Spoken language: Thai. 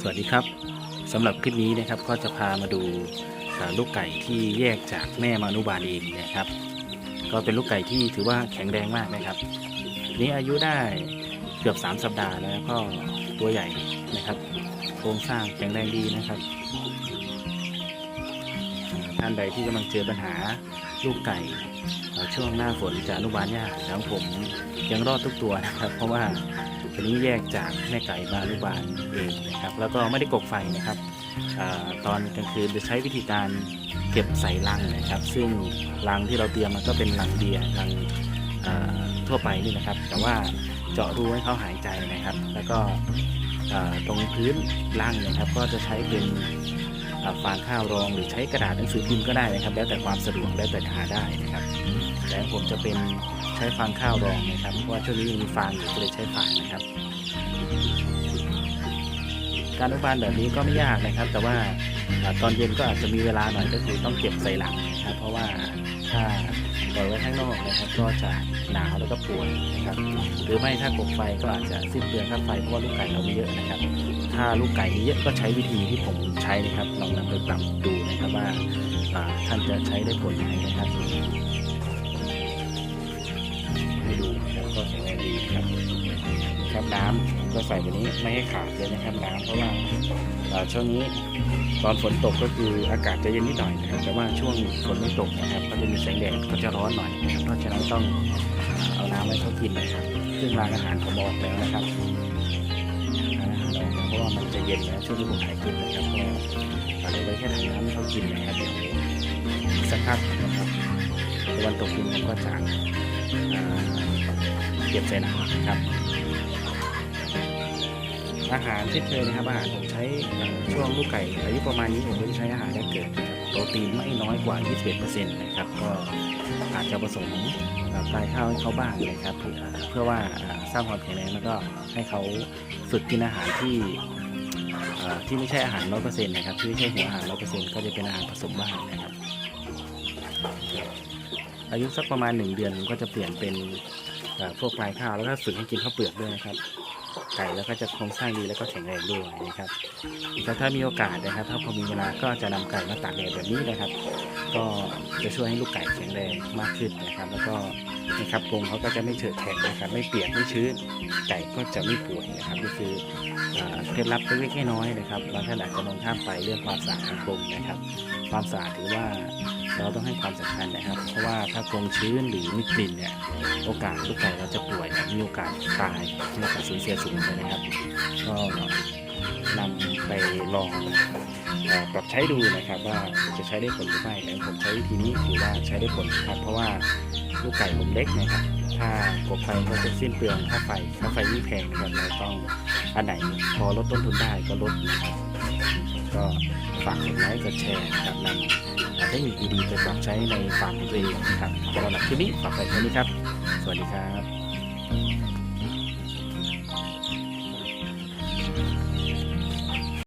สวัสดีครับสำหรับคลิปนี้นะครับก็จะพามาดูลูกไก่ที่แยกจากแม่มานุบาลเองนะครับ ก็เป็นลูกไก่ที่ถือว่าแข็งแรงมากนะครับ นี้อายุได้เกือบ 3 สัปดาห์แล้วก็ตัวใหญ่นะครับ โครงสร้างแข็งแรงดีนะครับท่านใดที่กำลังเจอปัญหาลูกไก่ช่วงหน้าฝนจะอนุบาลยากแล้วผมยังรอดทุกตัวนะครับ เพราะว่า ตัวนี้แยกจากแม่ไก่มาอนุบาลเองนะครับ แล้วก็ไม่ได้กกไฟนะครับอตอนกลางคืนจะใช้วิธีการเก็บใส่ลังนะครับ ซึ่งลังที่เราเตรียมมันก็เป็นลังเบียร์ลังทั่วไปนี่นะครับ แต่ว่าเจาะรูให้เขาหายใจนะครับ แล้วก็ตรงพื้นล่างนะครับ ก็จะใช้เป็นฟางข้าวรองหรือใช้กระดาษหนังสือพิมพ์ก็ได้นะครับ แล้วแต่ความสะดวกแล้วแต่หาได้นะครับแต่ผมจะเป็น ใช้ฟางข้าวรองนะครับเพราะว่าช่วงนี้ยังมีฟางอยู่ก็เลยใช้ฟางนะครับ การอนุบาลแบบนี้ก็ไม่ยากนะครับ แต่ว่าตอนเย็นก็อาจจะมีเวลาหน่อยก็คือต้องเก็บใส่หลังนะครับเพราะว่าถ้าปล่อยไว้ข้างนอกนะครับ ก็จะหนาวแล้วก็ป่วยนะครับ หรือไม่ถ้ากบไฟก็อาจจะสิ้นเปลืองค่าไฟเพราะว่าลูกไก่เรามีเยอะนะครับ ถ้าลูกไก่มีเยอะก็ใช้วิธีที่ผมใช้นะครับลองนำไปปรับดูนะครับว่าท่านจะใช้ได้ผลไหมนะครับ ให้ดูนะครับก็แข็งแรงดีครับครับน้ำก็ใส่แบบนี้ไม่ให้ขาดเลยนะครับน้ำเพราะว่าช่วงนี้ตอนฝนตกก็คืออากาศจะเย็นนิดหน่อยนะครับ แต่ว่าช่วงฝนไม่ตกนะครับก็จะมีแสงแดดก็จะร้อนหน่อยนะครับเพราะฉะนั้นต้องเอาน้ำให้เขากินนะครับซึ่งรางอาหารผมบอกแล้วนะครับรางอาหารออกเพราะว่ามันจะเย็นแล้วช่วงที่ผมถ่ายคลิปนะครับก็เอาไว้แค่ถังน้ำให้เขากินนะครับเดี๋ยวสักพักนะครับตะวันตกดินผมก็จะ เก็บใส่หนังนะครับ อาหารที่เคยนะครับอาหารผมใช้ช่วงลูกไก่อายุประมาณนี้ผมก็จะใช้อาหารแรกเกิดนครับโปรตีนไม่น้อยกว่า 21%นะครับก็อาจจะผสมปลายข้าวให้เขาบ้างนะครับเพื่อว่าสร้างความแข็งแรงแล้วก็ให้เขาฝึกกินอาหารที่ที่ไม่ใช่อาหาร 100%นะครับที่ไม่ใช่หัวอาหาร 100%ก็จะเป็นอาหารผสมบ้างนะครับ อายุสักประมาณ 1 เดือนผมก็จะเปลี่ยนเป็นพวกปลายข้าวแล้วก็ฝึกให้กินข้าวเปลือกด้วยนะครับ ไก่แล้วก็จะโครงสร้างดีแล้วก็แข็งแรงด้วยนะครับแล้วถ้ามีโอกาสนะครับ ถ้าพอมีเวลาก็จะนำไก่มาตากแดดแบบนี้นะครับ ก็จะช่วยให้ลูกไก่แข็งแรงมากขึ้นนะครับ แล้วก็นะครับกรงเขาก็จะไม่เฉอะแฉะนะครับ ไม่เปียกไม่ชื้นไก่ก็จะไม่ป่วยนะครับนี่คือเคล็ดลับเล็กๆน้อยๆนะครับแล้วถ้าอากจะมองข้ามไปเรื่องความสะอาดของกรงนะครับ ความสะอาดถือว่า เราต้องให้ความสำคัญนะครับ เพราะว่าถ้ากรงชื้นหรือมีกลิ่นเนี่ยโอกาสลูกไก่เราจะป่วยมีโอกาสตายมีโอกาสสูญเสียสูงเลยนะครับ ก็นำไปลองปรับใช้ดูนะครับว่าจะใช้ได้ผลหรือไม่แต่ผมใช้วิธีนี้ถือว่าใช้ได้ผลครับ เพราะว่าลูกไก่ผมเล็กนะครับ ถ้ากบไฟก็จะสิ้นเปลืองค่าไฟค่าไฟยิ่แพงนะครับเราต้องอันไหนพอลดต้นทุนได้ก็ลดนะครับ ก็ฝากกดไลค์กดแชร์นะครับนำเทคนิคดีๆไปปรับใช้ในฟาร์มของตัวเองนะครับสำหรับคลิปนี้ฝากไปแค่นี้ครับ สวัสดีครับ